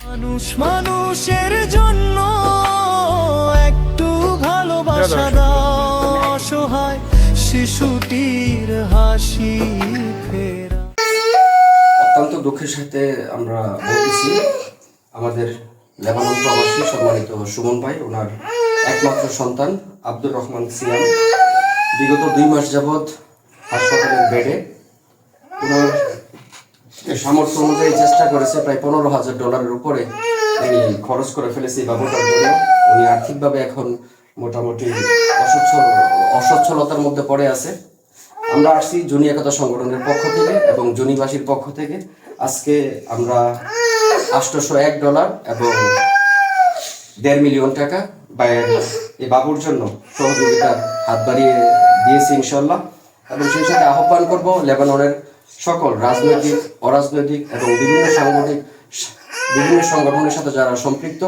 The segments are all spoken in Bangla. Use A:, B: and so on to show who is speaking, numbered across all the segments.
A: মানুষ মানুষের জন্য একটু ভালোবাসা দাও অসহায় শিশুটির হাসি ফেরা।
B: অত্যন্ত দুঃখের সাথে আমরা বলতেছি আমাদের লেবানন প্রবাসী সম্মানিত সুমন ভাই ওনার একমাত্র সন্তান আব্দুর রহমান সিয়াম। বিগত দুই মাস যাবৎ হাসপাতালের বেডে ওনার সামর্থ্য অনুযায়ী চেষ্টা করেছে, প্রায় পনেরো হাজার ডলারের উপরে খরচ করে ফেলেছে বাবুটার জন্য। উনি আর্থিকভাবে এখন মোটামুটি অসচ্ছল, অসচ্ছলতার মধ্যে পড়ে আছে। আমরা আসছি জুনি একতা সংগঠনের পক্ষ থেকে এবং জুনিবাসীর পক্ষ থেকে। আজকে আমরা আষ্টশো এক ডলার এবং দেড় মিলিয়ন টাকা ব্যয়ের এই বাবুর জন্য সহযোগিতার হাত বাড়িয়ে দিয়েছি ইনশাল্লাহ এবং সেই সাথে আহ্বান করব লেবাননের সকল রাজনৈতিক অরাজনৈতিক এবং বিভিন্ন সাংগঠনিক বিভিন্ন সংগঠনের সাথে যারা সম্পৃক্ত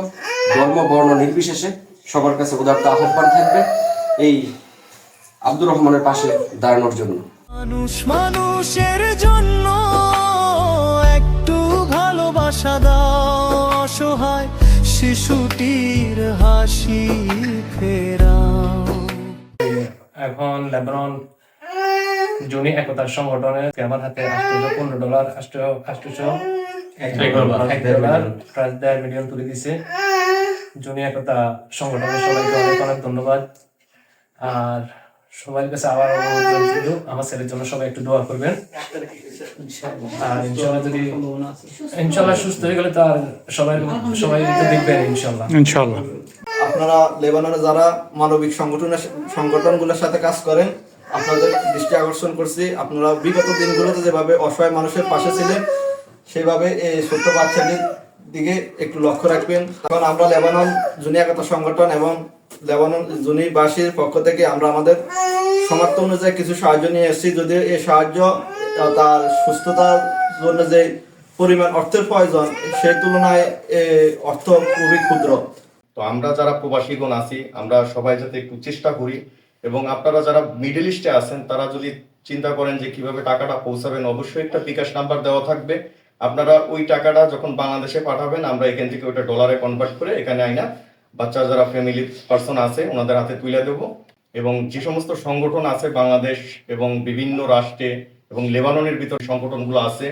B: ধর্ম বর্ণ নির্বিশেষে সবার কাছে উদারতা আহ্বান থাকবে এই আব্দুর রহমানের পাশে দাঁড়ানোর জন্য।
A: মানুষ মানুষের জন্য একটু ভালোবাসা দাও অসহায় শিশুটির হাসি ফেরাও।
C: এখন লেবানন জুনি একতার সংগঠনের আমার হাতে আটশো পনেরো ডলার আটশো আটশো এক ডলার। প্রায় দেড় মিলিয়ন তুলে দিছে। জুনি একতা সংগঠনের সবাইকে অনেক অনেক ধন্যবাদ। আর সবার কাছে আবার অনুরোধ আমার ছেলের জন্য সবাই একটু দোয়া করবেন। আর ইনশাল্লাহ যদি ইনশাল্লাহ সুস্থ হয়ে গেলে সবাই সবাই তো দেখবেন ইনশাল্লাহ।
D: ইনশাল্লাহ।
E: আপনারা লেবাননে যারা মানবিক সংগঠনের সংগঠনগুলোর সাথে কাজ করেন আপনাদের দৃষ্টি আকর্ষণ করছি। আপনারা বিগত দিনগুলোতে যেভাবে অসহায় মানুষের পাশে ছিলেন সেভাবে এই ছোট্ট বাচ্চাটির দিকে একটু লক্ষ্য রাখবেন। কারণ আমরা লেবানন জুনিয়াকাতা সংগঠন এবং লেবানন জুনিবাসীর পক্ষ থেকে আমরা আমাদের সামর্থ্য অনুযায়ী কিছু সাহায্য নিয়ে এসেছি। যদিও এই সাহায্য তার সুস্থতার জন্য যে পরিমাণ অর্থের প্রয়োজন সেই তুলনায় অর্থ খুবই ক্ষুদ্র।
F: তো আমরা যারা প্রবাসীগণ আছি, আমরা সবাই যাতে একটু চেষ্টা করি এবং আপনারা যারা মিডল ইস্টে আছেন, তারা যদি চিন্তা করেন যে কীভাবে টাকাটা পৌঁছাবেন, অবশ্যই একটা বিকাশ নাম্বার দেওয়া থাকবে। আপনারা ওই টাকাটা যখন বাংলাদেশে পাঠাবেন, আমরা এখান থেকে ওইটা ডলারে কনভার্ট করে এখানে আইনা বাচ্চা যারা ফ্যামিলি পার্সন আছে, ওনাদের হাতে তুলে দেবো। এবং যে সমস্ত সংগঠন আছে বাংলাদেশ এবং বিভিন্ন রাষ্ট্রে এবং লেবাননের ভিতর সংগঠনগুলো আছে,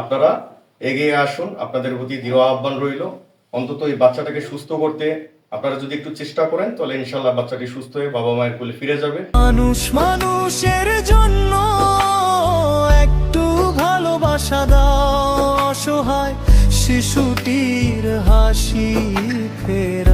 F: আপনারা এগিয়ে আসুন। আপনাদের প্রতি দৃঢ় আহ্বান রইল। অন্তত এই বাচ্চাটাকে সুস্থ করতে আপনারা যদি একটু চেষ্টা করেন, তাহলে ইনশাল্লাহ বাচ্চাটি সুস্থ হয়ে বাবা মায়ের কোলে ফিরে যাবে।
A: মানুষ মানুষের জন্য একটু ভালোবাসা দাও, অসহায় শিশুটির হাসি ফেরা।